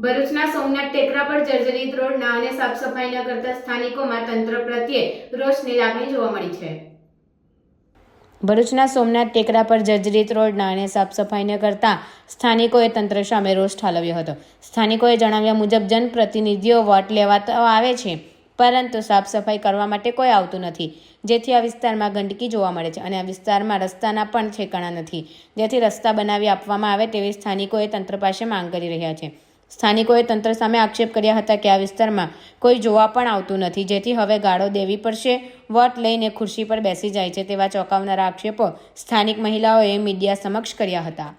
ભરૂચના સોમનાથ ટેકરા પર જર્જરિત રોડના અને સાફ સફાઈ ન કરતા સ્થાનિકોમાં તંત્ર પ્રત્યે રોષની લાગણી જોવા મળી છે. ભરૂચના સોમનાથ ટેકરા પર જર્જરિત રોડના અને સાફ કરતા સ્થાનિકોએ તંત્ર સામે રોષ ઠાલવ્યો હતો. સ્થાનિકોએ જણાવ્યા મુજબ, જનપ્રતિનિધિઓ વોટ લેવા તો આવે છે, પરંતુ સાફ સફાઈ કરવા માટે કોઈ આવતું નથી. જેથી આ વિસ્તારમાં ગંદકી જોવા મળે છે અને આ વિસ્તારમાં રસ્તાના પણ ઠેકાણા નથી. જેથી રસ્તા બનાવી આપવામાં આવે તેવી સ્થાનિકોએ તંત્ર પાસે માંગ કરી રહ્યા છે. સ્થાનિકોએ તંત્ર સામે આક્ષેપ કર્યા હતા કે આ વિસ્તારમાં કોઈ જોવા પણ આવતું નથી, જેથી હવે ગાળો દેવી પડશે, વટ લઈને ખુરશી પર બેસી જાય છે તેવા ચોંકાવનારા આક્ષેપો સ્થાનિક મહિલાઓએ મીડિયા સમક્ષ કર્યા હતા.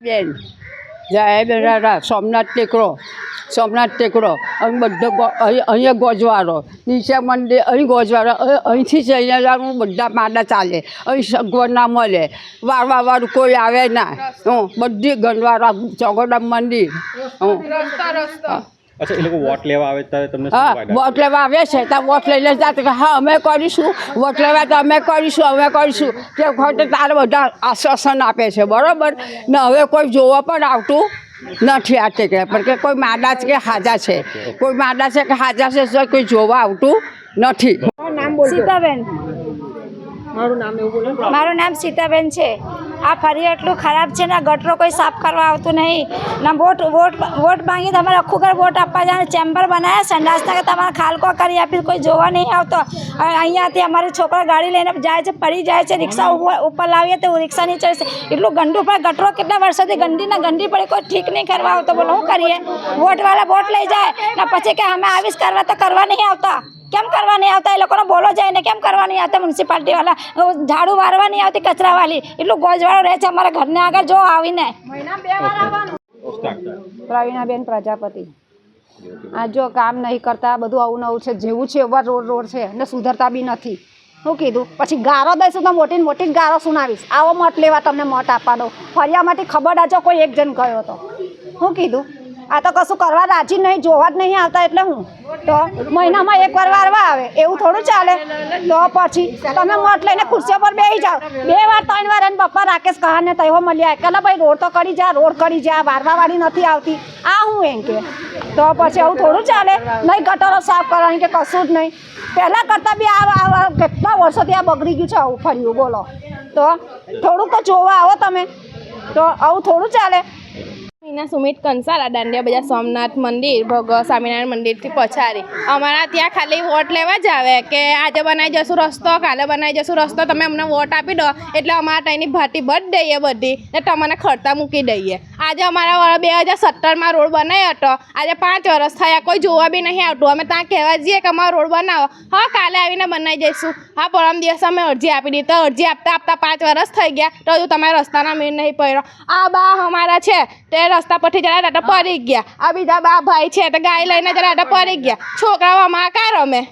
બેન સોમનાથ ટેકરો સોમનાથ ટેકરો અહીં બધો અહીં અહીંયા ગોજવારો. નીચે મંદિર અહીં ગોજવારો. અહીંથી અહીંથી અહીંયા જવાનું બધા માદા ચાલે. અહીં સગવડ ના મળે. વારવા વાળું કોઈ આવે ના. હું બધી ગંદવારા ચોગોડા મંદિર. હું. અચ્છા એ લોકો વોટ લેવા આવે ત્યારે તમને હા વોટ લેવા આવે છે. ત્યાં વોટ લઈને જતા કે હા અમે કરીશું. વોટ લેવા તો અમે કરીશું અમે કરીશું. તે ખોટે તારે બધા આશ્વાસન આપે છે. બરાબર? ને હવે કોઈ જોવા પણ આવતું નથી આ ટેકરા પર કે કોઈ માદા છે કે હાજા છે. કોઈ માદા છે કે હાજા છે તો કોઈ જોવા આવતું નથી. સીતાબેન. મારું નામ સીતાબેન છે. આ ફરી એટલું ખરાબ છે ને ગટરો કોઈ સાફ કરવા આવતું નહીં. ના વોટ વોટ વોટ માંગી તમારે આખું ઘર વોટ આપવા જાય ચેમ્બર બનાવ્યા સંડાસના કે તમારે ખાલકો કરી આપી કોઈ જોવા નહીં આવતો. અહીંયાથી અમારે છોકરો ગાડી લઈને જાય છે, પડી જાય છે, રિક્ષા ઉપર લાવીએ તો રિક્ષા નહીં ચડશે એટલું ગંદુ પડે ગટરો કેટલા વર્ષોથી ગંદી ને ગંદી પડે, કોઈ ઠીક નહીં કરવા આવતો. બોલો શું કરીએ? વોટવાળા વોટ લઈ જાય ને, પછી કે અમે આવીશ કરવા તો કરવા નહીં આવતા. કેમ કરવા નહીં આવતા? એ લોકોને બોલો જાય ને કેમ કરવા નહીં આવતા? મ્યુનિસિપાલિટી વાળા ઝાડુ વારવા નહીં આવતી કચરાવાળી? એટલું ગોજવાળો રહે છે અમારા ઘરને આગળ જો આવીને. પ્રવીણાબેન પ્રજાપતિ. આ જો કામ નહીં કરતા, બધું આવું નવું છે, જેવું છે, એવા રોડ રોડ છે ને સુધરતા બી નથી. શું કીધું, પછી ગારો દઈશું તો મોટી મોટી ગારો સુનાવીશ. આવો મત લેવા તમને મત આપવા દો ફરિયામાંથી ખબર આજો કોઈ એક જણ ગયો હતો શું કીધું આ તો કશું કરવા રાજી નહીં, જોવા જ નહીં આવતા એટલે હું. તો મહિનામાં એક વાર વારવા આવે, એવું થોડું ચાલે. તો પછી તમે મત લઈને ખુરશીઓ પર બેસી જાઓ. બે વાર, ત્રણ વાર એને પપ્પા રાકેશ કહાને તહેવો મળ્યા. કે ભાઈ રોડ તો કરી જા, રોડ કરી જા વારવા વાળી નથી આવતી. આ હું એમ કે. તો પછી આવું થોડું ચાલે. નહીં ગટરો સાફ કરવાની કે કશું જ નહીં. પહેલાં કરતાં બી આ કેટલા વર્ષોથી આ બગડી ગયું છે આવું ફર્યું, બોલો. તો થોડુંક તો જોવા આવો તમે. તો આવું થોડું ચાલે. મીના સુમિત કંસારા દાંડિયા બજાર સોમનાથ મંદિર, ભગ સ્વામિનારાયણ મંદિરથી પછાડી અમારા ત્યાં ખાલી વોટ લેવા જ આવે કે આજે બનાવી જશું રસ્તો, કાલે બનાવી જશું રસ્તો, તમે અમને વોટ આપી દો. એટલે અમારા ત્યાંની ભાટી બધ દઈએ બધી, ને તમને ખર્ચા મૂકી દઈએ. આજે અમારા વર- બે હજાર સત્તરમાં રોડ બનાવ્યો હતો. આજે પાંચ વર્ષ થયા, કોઈ જોવા બી નહીં આવતું. અમે ત્યાં કહેવા જઈએ કે અમારો રોડ બનાવો. હા, કાલે આવીને બનાવી જઈશું. હા, પરમ દિવસે અમે અરજી આપી દીધી. તો અરજી આપતા આપતા પાંચ વર્ષ થઈ ગયા. તો હજુ તમારે રસ્તાના મેળ નહીં પડ્યો. આ બા અમારા છે. તે રસ્તા પરથી જરા દાદા પડી ગયા. આ બીજા બા ભાઈ છે તો ગાય લઈને જરા દાદા પડી ગયા. છોકરાઓ અમારા કાર રમે